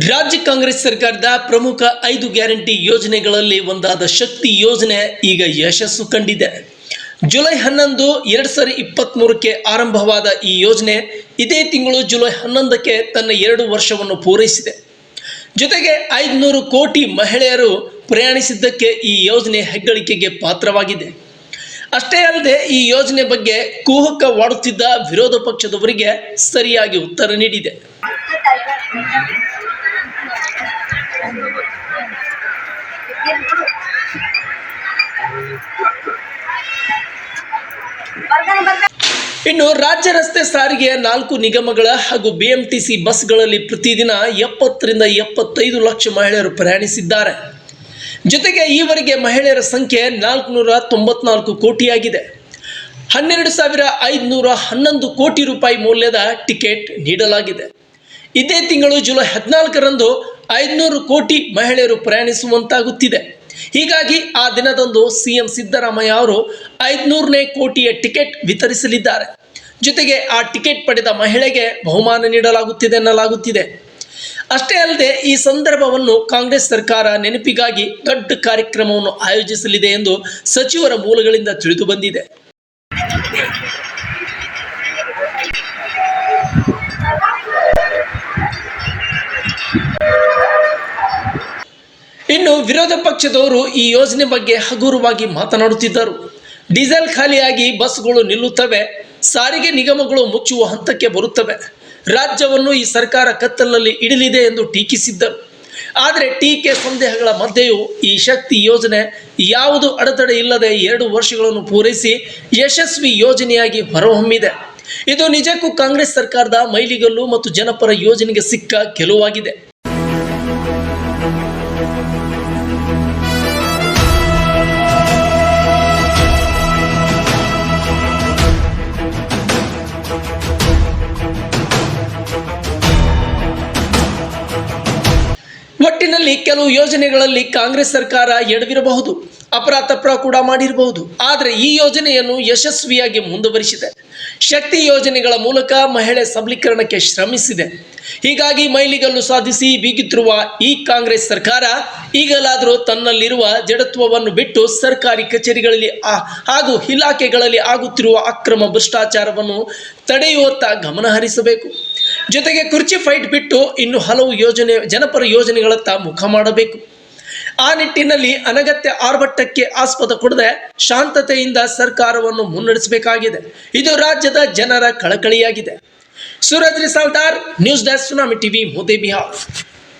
ರಾಜ್ಯ ಕಾಂಗ್ರೆಸ್ ಸರ್ಕಾರದ ಪ್ರಮುಖ ಐದು ಗ್ಯಾರಂಟಿ ಯೋಜನೆಗಳಲ್ಲಿ ಒಂದಾದ ಶಕ್ತಿ ಯೋಜನೆ ಈಗ ಯಶಸ್ಸು ಕಂಡಿದೆ. ಜುಲೈ ಹನ್ನೊಂದು, ಎರಡು ಸಾವಿರದ ಇಪ್ಪತ್ತ್ಮೂರಕ್ಕೆ ಆರಂಭವಾದ ಈ ಯೋಜನೆ ಇದೇ ತಿಂಗಳು ಜುಲೈ ಹನ್ನೊಂದಕ್ಕೆ ತನ್ನ ಎರಡು ವರ್ಷವನ್ನು ಪೂರೈಸಿದೆ. ಜೊತೆಗೆ ಐದುನೂರು ಕೋಟಿ ಮಹಿಳೆಯರು ಪ್ರಯಾಣಿಸಿದ್ದಕ್ಕೆ ಈ ಯೋಜನೆ ಹೆಗ್ಗಳಿಕೆಗೆ ಪಾತ್ರವಾಗಿದೆ. ಅಷ್ಟೇ ಅಲ್ಲದೆ ಈ ಯೋಜನೆ ಬಗ್ಗೆ ಕುಹಕವಾಡುತ್ತಿದ್ದ ವಿರೋಧ ಪಕ್ಷದವರಿಗೆ ಸರಿಯಾಗಿ ಉತ್ತರ ನೀಡಿದೆ. ಇನ್ನು ರಾಜ್ಯ ರಸ್ತೆ ಸಾರಿಗೆಯ ನಾಲ್ಕು ನಿಗಮಗಳ ಹಾಗೂ ಬಿಎಂಟಿಸಿ ಬಸ್ಗಳಲ್ಲಿ ಪ್ರತಿದಿನ ಎಪ್ಪತ್ತರಿಂದ ಎಪ್ಪತ್ತೈದು ಲಕ್ಷ ಮಹಿಳೆಯರು ಪ್ರಯಾಣಿಸಿದ್ದಾರೆ. ಜೊತೆಗೆ ಈವರೆಗೆ ಮಹಿಳೆಯರ ಸಂಖ್ಯೆ ನಾಲ್ಕುನೂರ ತೊಂಬತ್ನಾಲ್ಕು ಕೋಟಿಯಾಗಿದೆ. ಹನ್ನೆರಡು ಸಾವಿರ ಐದುನೂರ ಹನ್ನೊಂದು ಕೋಟಿ ರೂಪಾಯಿ ಮೌಲ್ಯದ ಟಿಕೆಟ್ ನೀಡಲಾಗಿದೆ. ಇದೇ ತಿಂಗಳು ಜುಲೈ ಹದಿನಾಲ್ಕರಂದು ಐದುನೂರು ಕೋಟಿ ಮಹಿಳೆಯರು ಪ್ರಯಾಣಿಸುವಂತಾಗುತ್ತಿದೆ. ಹೀಗಾಗಿ ಆ ದಿನದಂದು ಸಿಎಂ ಸಿದ್ದರಾಮಯ್ಯ ಅವರು ಐದುನೂರನೇ ಕೋಟಿಯ ಟಿಕೆಟ್ ವಿತರಿಸಲಿದ್ದಾರೆ. ಜೊತೆಗೆ ಆ ಟಿಕೆಟ್ ಪಡೆದ ಮಹಿಳೆಗೆ ಬಹುಮಾನ ನೀಡಲಾಗುತ್ತಿದೆ ಎನ್ನಲಾಗುತ್ತಿದೆ. ಅಷ್ಟೇ ಅಲ್ಲದೆ ಈ ಸಂದರ್ಭವನ್ನು ಕಾಂಗ್ರೆಸ್ ಸರ್ಕಾರ ನೆನಪಿಗಾಗಿ ದೊಡ್ಡ ಕಾರ್ಯಕ್ರಮವನ್ನು ಆಯೋಜಿಸಲಿದೆ ಎಂದು ಸಚಿವರ ಮೂಲಗಳಿಂದ ತಿಳಿದು ಬಂದಿದೆ. ಇನ್ನು ವಿರೋಧ ಪಕ್ಷದವರು ಈ ಯೋಜನೆ ಬಗ್ಗೆ ಹಗುರವಾಗಿ ಮಾತನಾಡುತ್ತಿದ್ದರು. ಡೀಸೆಲ್ ಖಾಲಿಯಾಗಿ ಬಸ್ಗಳು ನಿಲ್ಲುತ್ತವೆ, ಸಾರಿಗೆ ನಿಗಮಗಳು ಮುಚ್ಚುವ ಹಂತಕ್ಕೆ ಬರುತ್ತವೆ. ರಾಜ್ಯವನ್ನು ಈ ಸರ್ಕಾರ ಕತ್ತಲಲ್ಲಿ ಇಡಲಿದೆ ಎಂದು ಟೀಕಿಸಿದ್ದರು. ಆದರೆ ಟೀಕೆ ಸಂದೇಹಗಳ ಮಧ್ಯೆಯೂ ಈ ಶಕ್ತಿ ಯೋಜನೆ ಯಾವುದು ಅಡೆತಡೆ ಇಲ್ಲದೆ ಎರಡು ವರ್ಷಗಳನ್ನು ಪೂರೈಸಿ ಯಶಸ್ವಿ ಯೋಜನೆಯಾಗಿ ಹೊರಹೊಮ್ಮಿದೆ. ಇದು ನಿಜಕ್ಕೂ ಕಾಂಗ್ರೆಸ್ ಸರ್ಕಾರದ ಮೈಲಿಗಲ್ಲು ಮತ್ತು ಜನಪರ ಯೋಜನೆಗೆ ಸಿಕ್ಕ ಗೆಲುವಾಗಿದೆ. ಒಟ್ಟಿನಲ್ಲಿ ಕೆಲವು ಯೋಜನೆಗಳಲ್ಲಿ ಕಾಂಗ್ರೆಸ್ ಸರ್ಕಾರ ಎಡವಿರಬಹುದು ಅಪರಾಧಪ್ರ ಕೂಡ ಮಾಡಿರಬಹುದು. ಆದರೆ ಈ ಯೋಜನೆಯನ್ನು ಯಶಸ್ವಿಯಾಗಿ ಮುಂದುವರಿಸಿದೆ. ಶಕ್ತಿ ಯೋಜನೆಗಳ ಮೂಲಕ ಮಹಿಳೆ ಸಬಲೀಕರಣಕ್ಕೆ ಶ್ರಮಿಸಿದೆ. ಹೀಗಾಗಿ ಮೈಲಿಗಲ್ಲು ಸಾಧಿಸಿ ಬೀಗುತ್ತಿರುವ ಈ ಕಾಂಗ್ರೆಸ್ ಸರ್ಕಾರ ಈಗಲಾದರೂ ತನ್ನಲ್ಲಿರುವ ಜಡತ್ವವನ್ನು ಬಿಟ್ಟು ಸರ್ಕಾರಿ ಕಚೇರಿಗಳಲ್ಲಿ ಹಾಗೂ ಇಲಾಖೆಗಳಲ್ಲಿ ಆಗುತ್ತಿರುವ ಅಕ್ರಮ ಭ್ರಷ್ಟಾಚಾರವನ್ನು ತಡೆಯುವತ್ತ ಗಮನ ಹರಿಸಬೇಕು. ಜೊತೆಗೆ ಕುರ್ಚಿ ಫೈಟ್ ಬಿಟ್ಟು ಇನ್ನು ಹಲವು ಯೋಜನೆ, ಜನಪರ ಯೋಜನೆಗಳತ್ತ ಮುಖ ಮಾಡಬೇಕು. ಆ ನಿಟ್ಟಿನಲ್ಲಿ ಅನಗತ್ಯ ಆರ್ಭಟ್ಟಕ್ಕೆ ಆಸ್ಪದ ಕೊಡದೆ ಶಾಂತತೆಯಿಂದ ಸರ್ಕಾರವನ್ನು ಮುನ್ನಡೆಸಬೇಕಾಗಿದೆ. ಇದು ರಾಜ್ಯದ ಜನರ ಕಳಕಳಿಯಾಗಿದೆ. Suraj Risaldar news desk tsunami TV Modi Bihar.